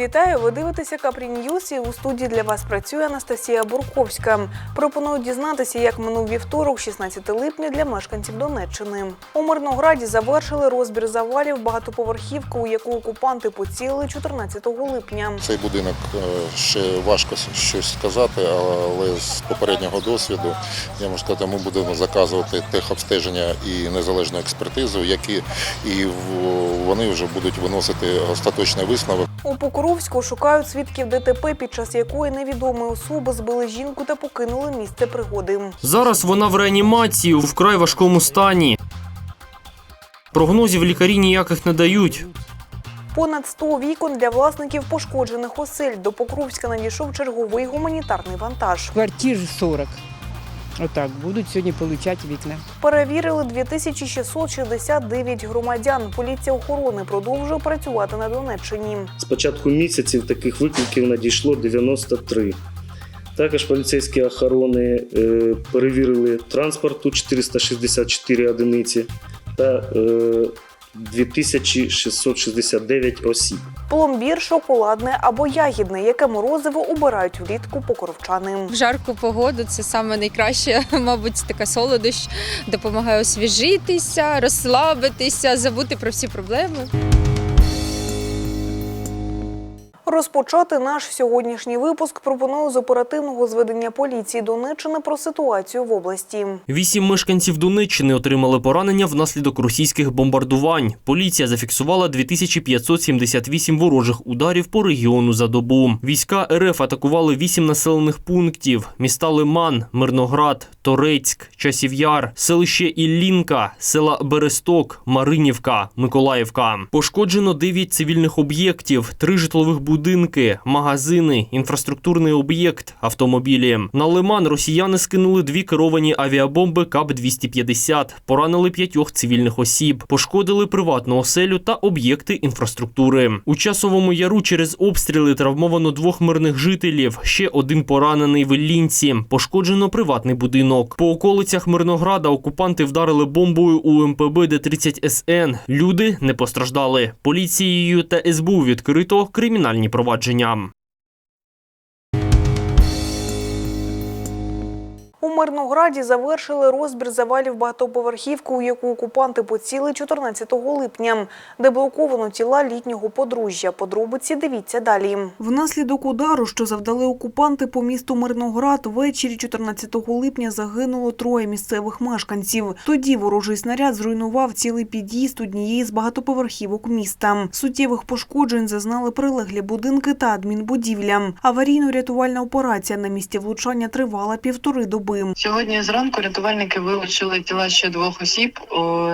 Вітаю! Ви дивитеся Капрі Ньюс і у студії для вас працює Анастасія Бурковська. Пропоную дізнатися, як минув вівторок, 16 липня, для мешканців Донеччини. У Мирнограді завершили розбір завалів багатоповерхівки, у яку окупанти поцілили 14 липня. Цей будинок е, ще важко щось сказати, але з попереднього досвіду я можу сказати, ми будемо заказувати техобстеження і незалежну експертизу, які і вони вже будуть виносити остаточний висновок. У Покровську шукають свідків ДТП, під час якої невідомі особи збили жінку та покинули місце пригоди. Зараз вона в реанімації у вкрай важкому стані. Прогнозів лікарі ніяких не дають. Понад 100 вікон для власників пошкоджених осель. До Покровська надійшов черговий гуманітарний вантаж. Квартир 40. Отак, будуть сьогодні получати вікна. Перевірили 2669 громадян. Поліція охорони продовжує працювати на Донеччині. З початку місяців таких викликів надійшло 93. Також поліцейські охорони е, перевірили транспорту 464 одиниці та е, 2669 осіб. Пломбір, шоколадне або ягідне, яке морозиво убирають влітку покровчани. В жарку погоду це саме найкраще, мабуть, така солодощ допомагає освіжитися, розслабитися, забути про всі проблеми. Розпочати наш сьогоднішній випуск пропоную з оперативного зведення поліції Донеччини про ситуацію в області. Вісім мешканців Донеччини отримали поранення внаслідок російських бомбардувань. Поліція зафіксувала 2578 ворожих ударів по регіону за добу. Війська РФ атакували вісім населених пунктів: міста Лиман, Мирноград, Торецьк, Часів'яр, селище Іллінка, села Бересток, Маринівка, Миколаївка. Пошкоджено 9 цивільних об'єктів, три житлових будинки, магазини, інфраструктурний об'єкт, автомобілі. На Лиман росіяни скинули дві керовані авіабомби КАП-250, поранили п'ятьох цивільних осіб, пошкодили приватну оселю та об'єкти інфраструктури. У часовому яру через обстріли травмовано двох мирних жителів. Ще один поранений в Іллінці. Пошкоджено приватний будинок. По околицях Мирнограда окупанти вдарили бомбою у МПБ Д-30 СН. Люди не постраждали. Поліцією та СБУ відкрито кримінальні провадження. У Мирнограді завершили розбір завалів багатоповерхівки, у яку окупанти поціли 14 липня, де блоковано тіла літнього подружжя. Подробиці дивіться далі. Внаслідок удару, що завдали окупанти по місту Мирноград, ввечері 14 липня загинуло троє місцевих мешканців. Тоді ворожий снаряд зруйнував цілий під'їзд однієї з багатоповерхівок міста. Суттєвих пошкоджень зазнали прилеглі будинки та адмінбудівля. Аварійно-рятувальна операція на місці влучання тривала півтори доби. Сьогодні зранку рятувальники вилучили тіла ще двох осіб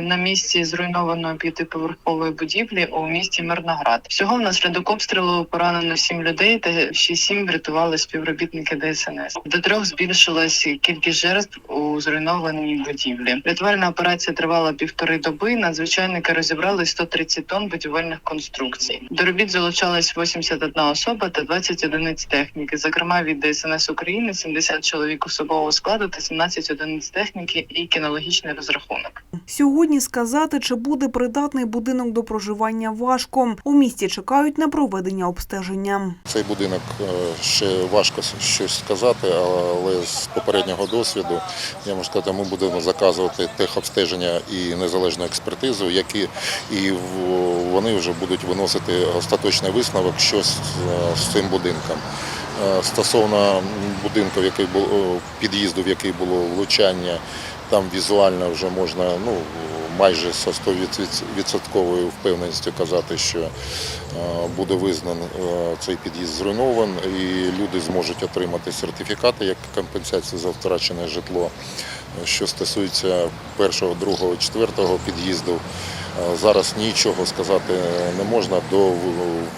на місці зруйнованої п'ятиповерхової будівлі у місті Мирноград. Всього внаслідок обстрілу поранено сім людей, та ще сім врятували співробітники ДСНС. До трьох збільшилась кількість жертв у зруйнованій будівлі. Рятувальна операція тривала півтори доби. Надзвичайники розібрали 130 тонн будівельних конструкцій. До робіт залучалась 81 особа та 20 одиниць техніки, зокрема від ДСНС України, 70 чоловік особового складу та 17 одиниць техніки і кінологічний розрахунок. Сьогодні сказати, чи буде придатний будинок до проживання важко. У місті чекають на проведення обстеження. Цей будинок е, ще важко щось сказати, але з попереднього досвіду я можу сказати, ми будемо заказувати техобстеження і незалежну експертизу, які і вони вже будуть виносити остаточний висновок, що з, е, з цим будинком. Е, Стосовно будинку, в який було під'їзду, в який було влучання, там візуально вже можна ну майже со 100% впевненістю казати, що е, буде визнан е, цей під'їзд зруйнован, і люди зможуть отримати сертифікати як компенсацію за втрачене житло. Що стосується першого, другого, четвертого під'їзду, е, зараз нічого сказати не можна до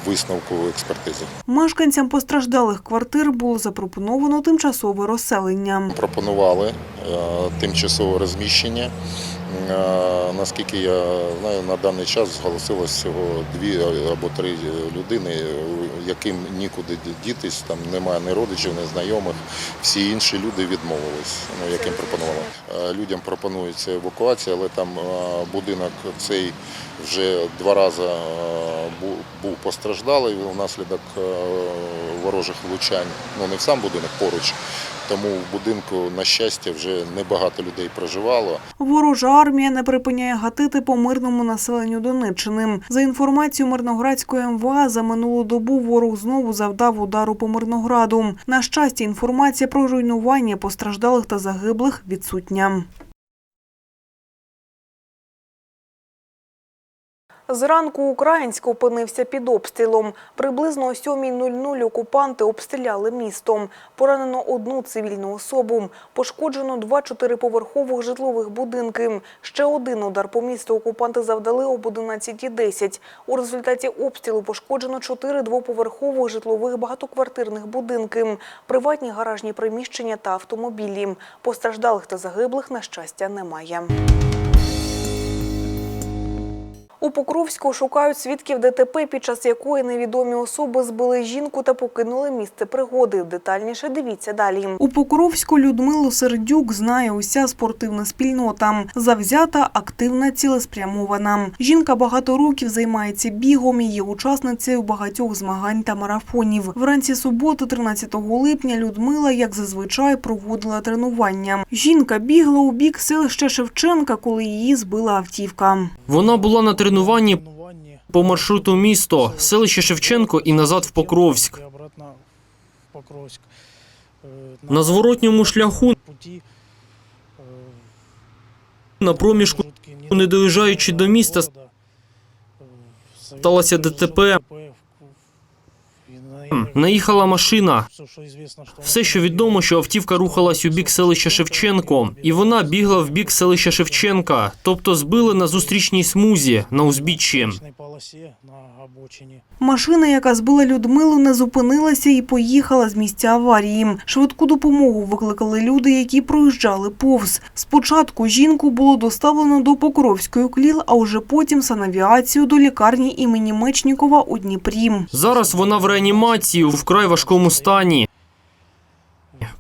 висновку експертизи. Мешканцям постраждалих квартир було запропоновано тимчасове розселення. Пропонували е, тимчасове розміщення. Наскільки я знаю, на даний час зголосилось всього дві або три людини, яким нікуди дітись, там немає ні родичів, ні знайомих. Всі інші люди відмовились, ну, яким пропонували. Людям пропонується евакуація, але там будинок цей вже два рази був постраждалий внаслідок ворожих влучань. Ну не в сам будинок поруч. Тому в будинку, на щастя, вже небагато людей проживало. Ворожа армія не припиняє гатити по мирному населенню Донеччини. За інформацією Мирноградської МВА, за минулу добу ворог знову завдав удару по Мирнограду. На щастя, інформація про руйнування постраждалих та загиблих відсутня. Зранку Українськ опинився під обстрілом. Приблизно о 7.00 окупанти обстріляли місто. Поранено одну цивільну особу. Пошкоджено два чотириповерхових житлових будинки. Ще один удар по місту окупанти завдали об 11.10. У результаті обстрілу пошкоджено чотири двоповерхових житлових багатоквартирних будинки, приватні гаражні приміщення та автомобілі. Постраждалих та загиблих, на щастя, немає. У Покровську шукають свідків ДТП, під час якої невідомі особи збили жінку та покинули місце пригоди. Детальніше дивіться далі. У Покровську Людмилу Сердюк знає уся спортивна спільнота. Завзята, активна, цілеспрямована. Жінка багато років займається бігом. і Є учасницею багатьох змагань та марафонів. Вранці суботи, 13 липня, Людмила, як зазвичай, проводила тренування. Жінка бігла у бік селища Шевченка, коли її збила автівка. Вона була на тренуванні по маршруту місто, селище Шевченко і назад в Покровськ. И обратно в Покровск. Э, На зворотньому шляху пути э, на проміжку, жуткие не доїжджаючи до міста, города, э, сталося Советский ДТП. Наїхала машина. Все, що відомо, що автівка рухалась у бік селища Шевченко, і вона бігла в бік селища Шевченка, тобто збили на зустрічній смузі на узбіччі. Машина, яка збила Людмилу, не зупинилася і поїхала з місця аварії. Швидку допомогу викликали люди, які проїжджали повз. Спочатку жінку було доставлено до Покровської кліл, а вже потім санавіацію до лікарні імені Мечнікова у Дніпрі. Зараз вона в реанімації у вкрай важкому стані.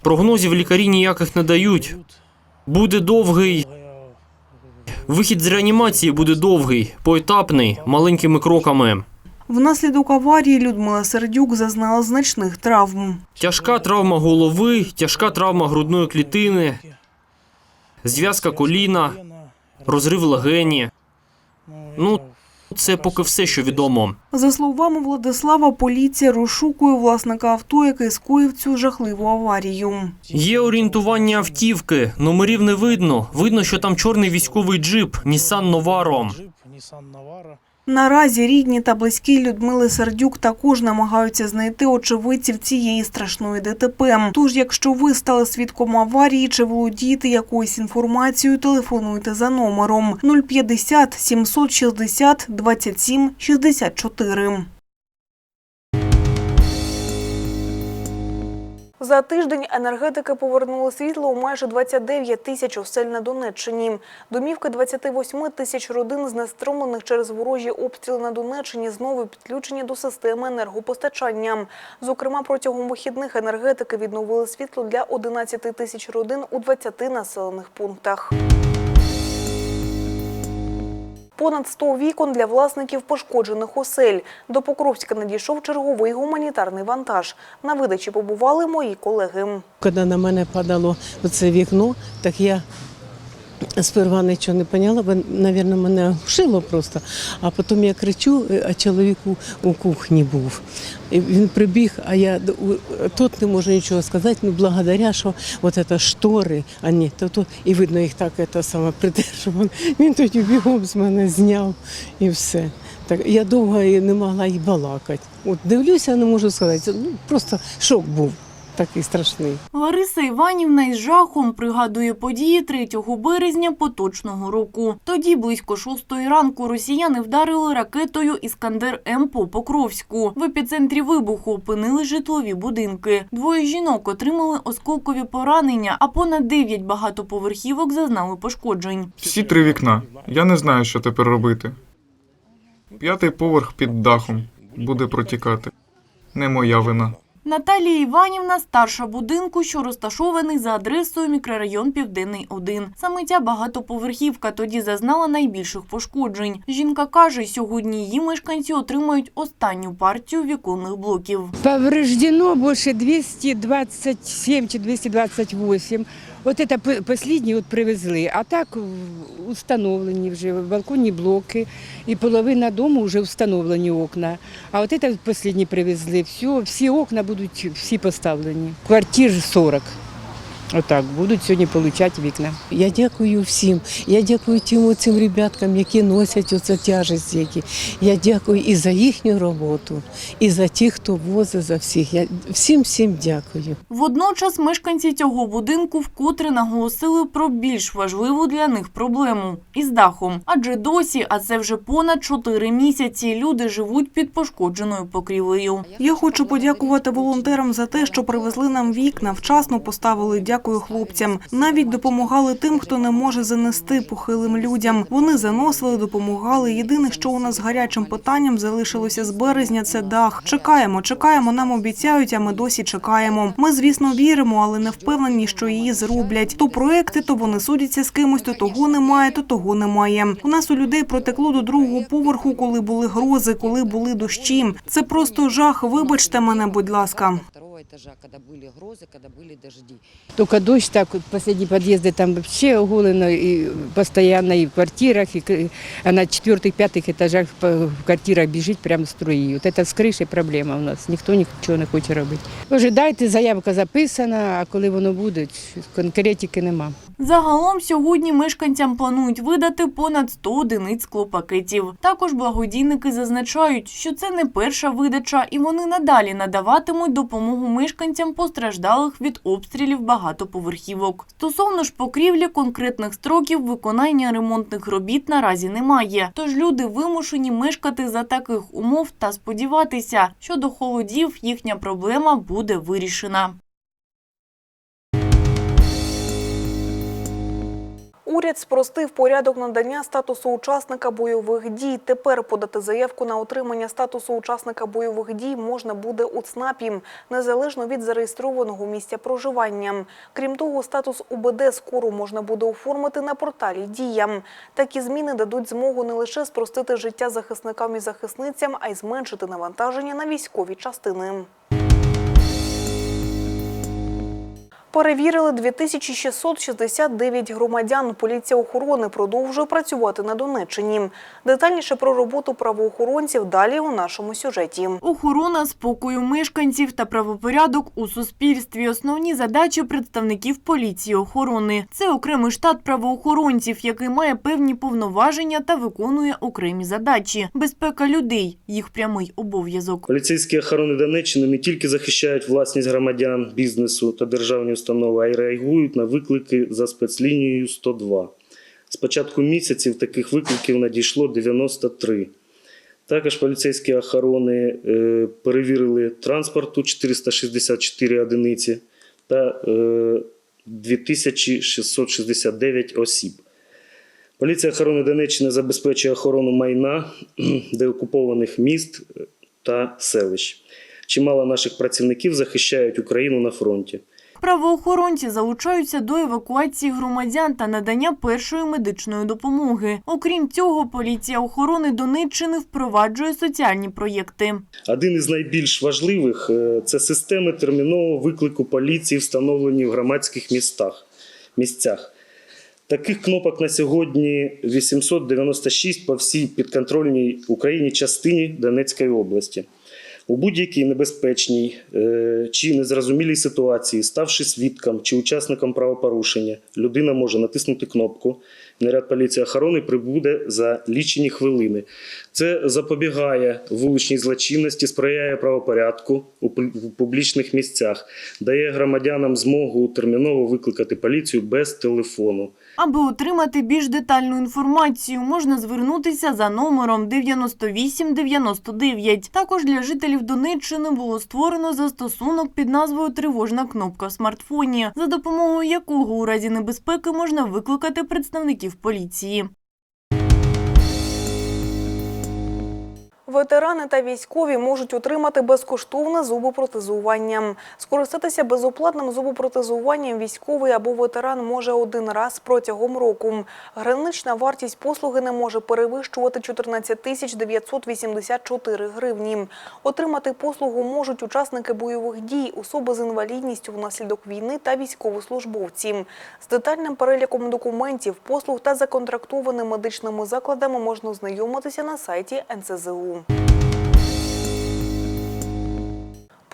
Прогнозів лікарі ніяких не дають. Буде довгий. Вихід з реанімації буде довгий, поетапний, маленькими кроками. Внаслідок аварії Людмила Сердюк зазнала значних травм. Тяжка травма голови, тяжка травма грудної клітини, зв'язка коліна, розрив легені. Ну, Це поки все, що відомо. За словами Владислава, поліція розшукує власника авто, який скоїв цю жахливу аварію. Є орієнтування автівки, номерів не видно. Видно, що там чорний військовий джип Нісан Novaro. Наразі рідні та близькі Людмили Сердюк також намагаються знайти очевидців цієї страшної ДТП. Тож, якщо ви стали свідком аварії чи володієте якоюсь інформацією, телефонуйте за номером 050 760 27 64. За тиждень енергетики повернули світло у майже 29 тисяч осель на Донеччині. Домівки 28 тисяч родин, знеструмлених через ворожі обстріли на Донеччині, знову підключені до системи енергопостачання. Зокрема, протягом вихідних енергетики відновили світло для 11 тисяч родин у 20 населених пунктах. Понад 100 вікон для власників пошкоджених осель. До Покровська надійшов черговий гуманітарний вантаж. На видачі побували мої колеги. Коли на мене падало це вікно, так я сперва нічого не поняла, бо, мабуть, мене вшило просто. А потім я кричу, а чоловік у, кухні був. І він прибіг, а я тут не можу нічого сказати, ну благодаря, що от це штори, а ні, то тут і видно їх так це саме придержував. Він тоді бігом з мене зняв і все. Так я довго не могла й балакати. От дивлюся, не можу сказати. Ну просто шок був. Такий страшний. Лариса Іванівна із жахом пригадує події 3 березня поточного року. Тоді близько 6 ранку росіяни вдарили ракетою Іскандер М по Покровську. В епіцентрі вибуху опинили житлові будинки. Двоє жінок отримали осколкові поранення, а понад 9 багатоповерхівок зазнали пошкоджень. Всі три вікна. Я не знаю, що тепер робити. П'ятий поверх під дахом буде протікати. Не моя вина. Наталія Іванівна – старша будинку, що розташований за адресою мікрорайон Південний 1. Саме ця багатоповерхівка тоді зазнала найбільших пошкоджень. Жінка каже, сьогодні її мешканці отримають останню партію віконних блоків. Повреждено більше 227 чи 228. Вот це п- от привезли. А так встановлені вже балконні блоки і половина дому вже встановлені окна. А от це последні привезли. Все, всі окна будуть всі поставлені. Квартир 40. Отак будуть сьогодні отримати вікна. Я дякую всім. Я дякую тим цим ребяткам, які носять оце тяжесть. Які. Я дякую і за їхню роботу, і за тих, хто возить за всіх. Я всім всім дякую. Водночас мешканці цього будинку вкотре наголосили про більш важливу для них проблему – із дахом. Адже досі, а це вже понад 4 місяці, люди живуть під пошкодженою покрівлею. Я хочу подякувати волонтерам за те, що привезли нам вікна, вчасно поставили. Дякую хлопцям. Навіть допомагали тим, хто не може занести похилим людям. Вони заносили, допомагали. Єдине, що у нас гарячим питанням залишилося з березня, це дах. Чекаємо, чекаємо. Нам обіцяють, а ми досі чекаємо. Ми, звісно, віримо, але не впевнені, що її зроблять. То проекти, то вони судяться з кимось, то того немає, то того немає. У нас у людей протекло до другого поверху, коли були грози, коли були дощі. Це просто жах. Вибачте мене, будь ласка второго этажа, когда были грозы, когда были дожди. Только дождь, так вот последние подъезды там вообще оголено и постоянно и в квартирах, и, к- а на четвертых, пятых этажах по- в квартирах бежит прям струи. Вот это с крышей проблема у нас. Ніхто нічого не хоче робити. Вже дайте, заявка записана, а коли воно буде, конкретики нема. Загалом сьогодні мешканцям планують видати понад 100 одиниць склопакетів. Також благодійники зазначають, що це не перша видача, і вони надалі надаватимуть допомогу мешканцям постраждалих від обстрілів багатоповерхівок. Стосовно ж покрівлі конкретних строків виконання ремонтних робіт наразі немає. Тож люди вимушені мешкати за таких умов та сподіватися, що до холодів їхня проблема буде вирішена. Уряд спростив порядок надання статусу учасника бойових дій. Тепер подати заявку на отримання статусу учасника бойових дій можна буде у ЦНАПі, незалежно від зареєстрованого місця проживання. Крім того, статус УБД скоро можна буде оформити на порталі «Дія». Такі зміни дадуть змогу не лише спростити життя захисникам і захисницям, а й зменшити навантаження на військові частини. Перевірили 2669 громадян. Поліція охорони продовжує працювати на Донеччині. Детальніше про роботу правоохоронців далі у нашому сюжеті. Охорона спокою мешканців та правопорядок у суспільстві – основні задачі представників поліції охорони. Це окремий штат правоохоронців, який має певні повноваження та виконує окремі задачі. Безпека людей – їх прямий обов'язок. Поліцейські охорони Донеччини не тільки захищають власність громадян, бізнесу та державні установи, а й реагують на виклики за спецлінією 102. З початку місяців таких викликів надійшло 93. Також поліцейські охорони е, перевірили транспорту 464 одиниці та е, 2669 осіб. Поліція охорони Донеччини забезпечує охорону майна деокупованих міст та селищ. Чимало наших працівників захищають Україну на фронті. Правоохоронці залучаються до евакуації громадян та надання першої медичної допомоги. Окрім цього, поліція охорони Донеччини впроваджує соціальні проєкти. Один із найбільш важливих е, це системи термінового виклику поліції, встановлені в громадських містах, місцях. Таких кнопок на сьогодні 896 по всій підконтрольній Україні частині Донецької області. У будь-якій небезпечній е, чи незрозумілій ситуації, ставши свідком чи учасником правопорушення, людина може натиснути кнопку. Наряд поліції охорони прибуде за лічені хвилини. Це запобігає вуличній злочинності, сприяє правопорядку у публічних місцях, дає громадянам змогу терміново викликати поліцію без телефону. Аби отримати більш детальну інформацію, можна звернутися за номером 9899. Також для жителів Донеччини було створено застосунок під назвою Тривожна кнопка в смартфоні, за допомогою якого у разі небезпеки можна викликати представників поліції. Ветерани та військові можуть отримати безкоштовне зубопротезування. Скористатися безоплатним зубопротезуванням військовий або ветеран може один раз протягом року. Гранична вартість послуги не може перевищувати 14 тисяч 984 гривні. Отримати послугу можуть учасники бойових дій, особи з інвалідністю внаслідок війни та військовослужбовці. З детальним переліком документів, послуг та законтрактованими медичними закладами можна ознайомитися на сайті НСЗУ. Brasil.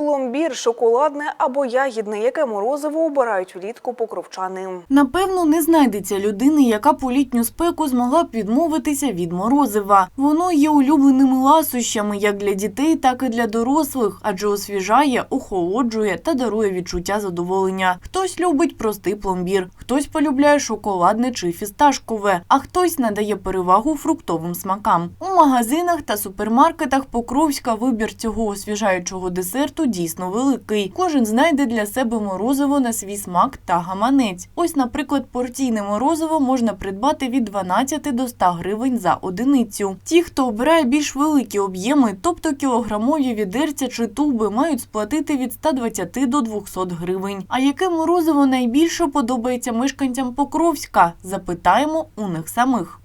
Пломбір, шоколадне або ягідне, яке морозиво обирають влітку покровчани. Напевно, не знайдеться людини, яка по літню спеку змогла б відмовитися від морозива. Воно є улюбленими ласощами як для дітей, так і для дорослих, адже освіжає, охолоджує та дарує відчуття задоволення. Хтось любить простий пломбір, хтось полюбляє шоколадне чи фісташкове, а хтось надає перевагу фруктовим смакам. У магазинах та супермаркетах Покровська вибір цього освіжаючого десерту дійсно великий. Кожен знайде для себе морозиво на свій смак та гаманець. Ось, наприклад, порційне морозиво можна придбати від 12 до 100 гривень за одиницю. Ті, хто обирає більш великі об'єми, тобто кілограмові відерця чи туби, мають сплатити від 120 до 200 гривень. А яке морозиво найбільше подобається мешканцям Покровська? Запитаємо у них самих.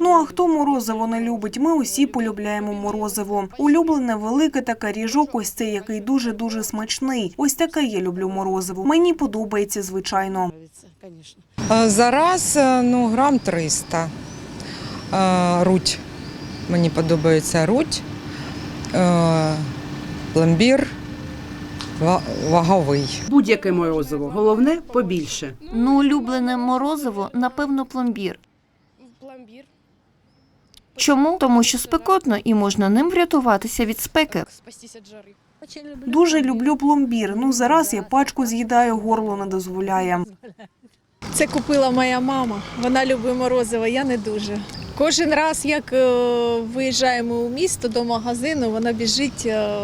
Ну а хто морозиво не любить? Ми усі полюбляємо морозиво. Улюблене велике таке ріжок, ось цей, який дуже дуже смачний. Ось таке я люблю морозиво. Мені подобається, звичайно. Е, За раз е, ну, грам 300. Е, Руть. Мені подобається руть. Пломбір ваговий. Будь-яке морозиво, головне побільше. Ну, улюблене морозиво, напевно, пломбір. Чому? Тому що спекотно і можна ним врятуватися від спеки. Дуже люблю пломбір. Ну зараз я пачку з'їдаю, горло не дозволяє. Це купила моя мама. Вона любить морозиво, я не дуже. Кожен раз, як е, виїжджаємо у місто до магазину, вона біжить е,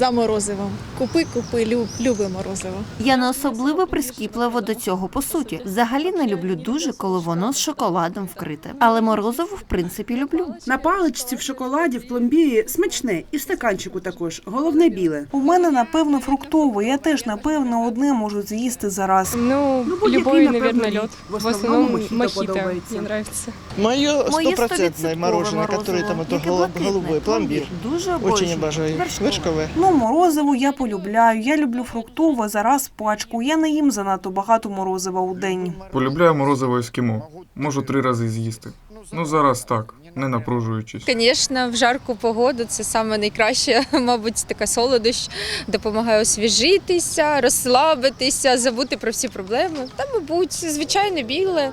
за морозивом. Купи, купи, люб, люби морозиво. Я не особливо прискіплива до цього по суті. Взагалі не люблю дуже, коли воно з шоколадом вкрите. Але морозиво, в принципі, люблю. На паличці в шоколаді, в пломбірі смачне і в стаканчику також. Головне біле. У мене напевно фруктове. Я теж напевно одне можу з'їсти зараз. Ну, Ну, будь-який, напевно, лід. В основному мохіто подобається. подобається. Мое Моє стопроцентное мороженое, которое там это яке голуб- блакитне. голубой пломбир. Дуже Очень обожнюю. обожаю. Вершкове. Вершковое. Ну, морозиво я полюбляю. Я люблю фруктове зараз пачку. Я не їм занадто багато морозива у день. Полюбляю морозиво ескімо. Можу три рази з'їсти. Ну зараз так, не напружуючись. Звісно, в жарку погоду це саме найкраще, мабуть, така солодощ допомагає освіжитися, розслабитися, забути про всі проблеми. Та, мабуть, звичайно, біле.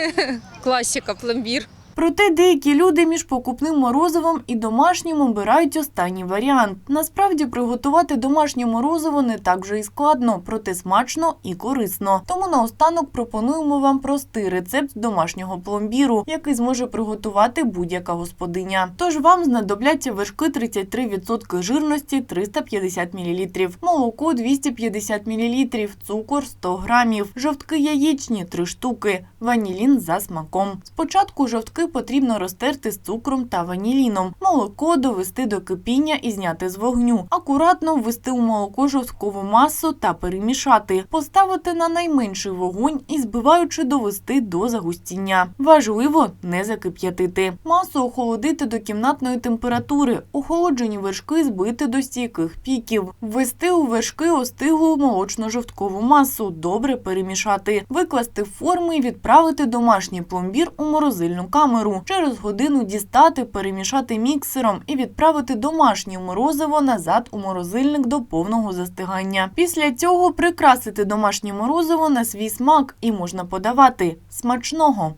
Класіка, пломбір. Проте деякі люди між покупним морозивом і домашнім обирають останній варіант. Насправді приготувати домашнє морозиво не так вже і складно, проте смачно і корисно. Тому наостанок пропонуємо вам простий рецепт домашнього пломбіру, який зможе приготувати будь-яка господиня. Тож вам знадобляться вершки 33% жирності 350 мл, молоко 250 мл, цукор 100 грамів, жовтки яєчні 3 штуки, ванілін за смаком. Спочатку жовтки потрібно розтерти з цукром та ваніліном, молоко довести до кипіння і зняти з вогню. Акуратно ввести у молоко жовткову масу та перемішати, поставити на найменший вогонь і збиваючи довести до загустіння. Важливо не закип'ятити. Масу охолодити до кімнатної температури, охолоджені вершки збити до стійких піків, ввести у вершки остиглу молочно-жовткову масу, добре перемішати, викласти форми і відправити домашній пломбір у морозильну камеру камеру, через годину дістати, перемішати міксером і відправити домашнє морозиво назад у морозильник до повного застигання. Після цього прикрасити домашнє морозиво на свій смак і можна подавати. Смачного!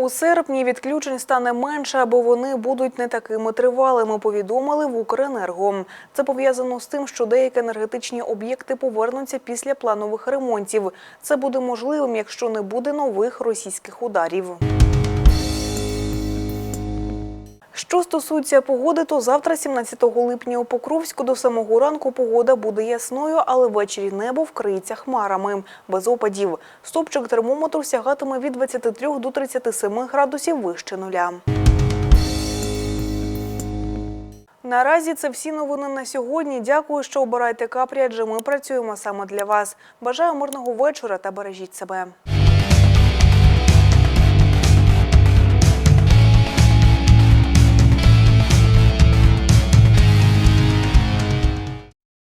У серпні відключень стане менше, або вони будуть не такими тривалими, повідомили в Укренерго. Це пов'язано з тим, що деякі енергетичні об'єкти повернуться після планових ремонтів. Це буде можливим, якщо не буде нових російських ударів. Що стосується погоди, то завтра, 17 липня, у Покровську до самого ранку погода буде ясною, але ввечері небо вкриється хмарами, без опадів. Стопчик термометру сягатиме від 23 до 37 градусів вище нуля. Наразі це всі новини на сьогодні. Дякую, що обираєте капрі, адже ми працюємо саме для вас. Бажаю мирного вечора та бережіть себе.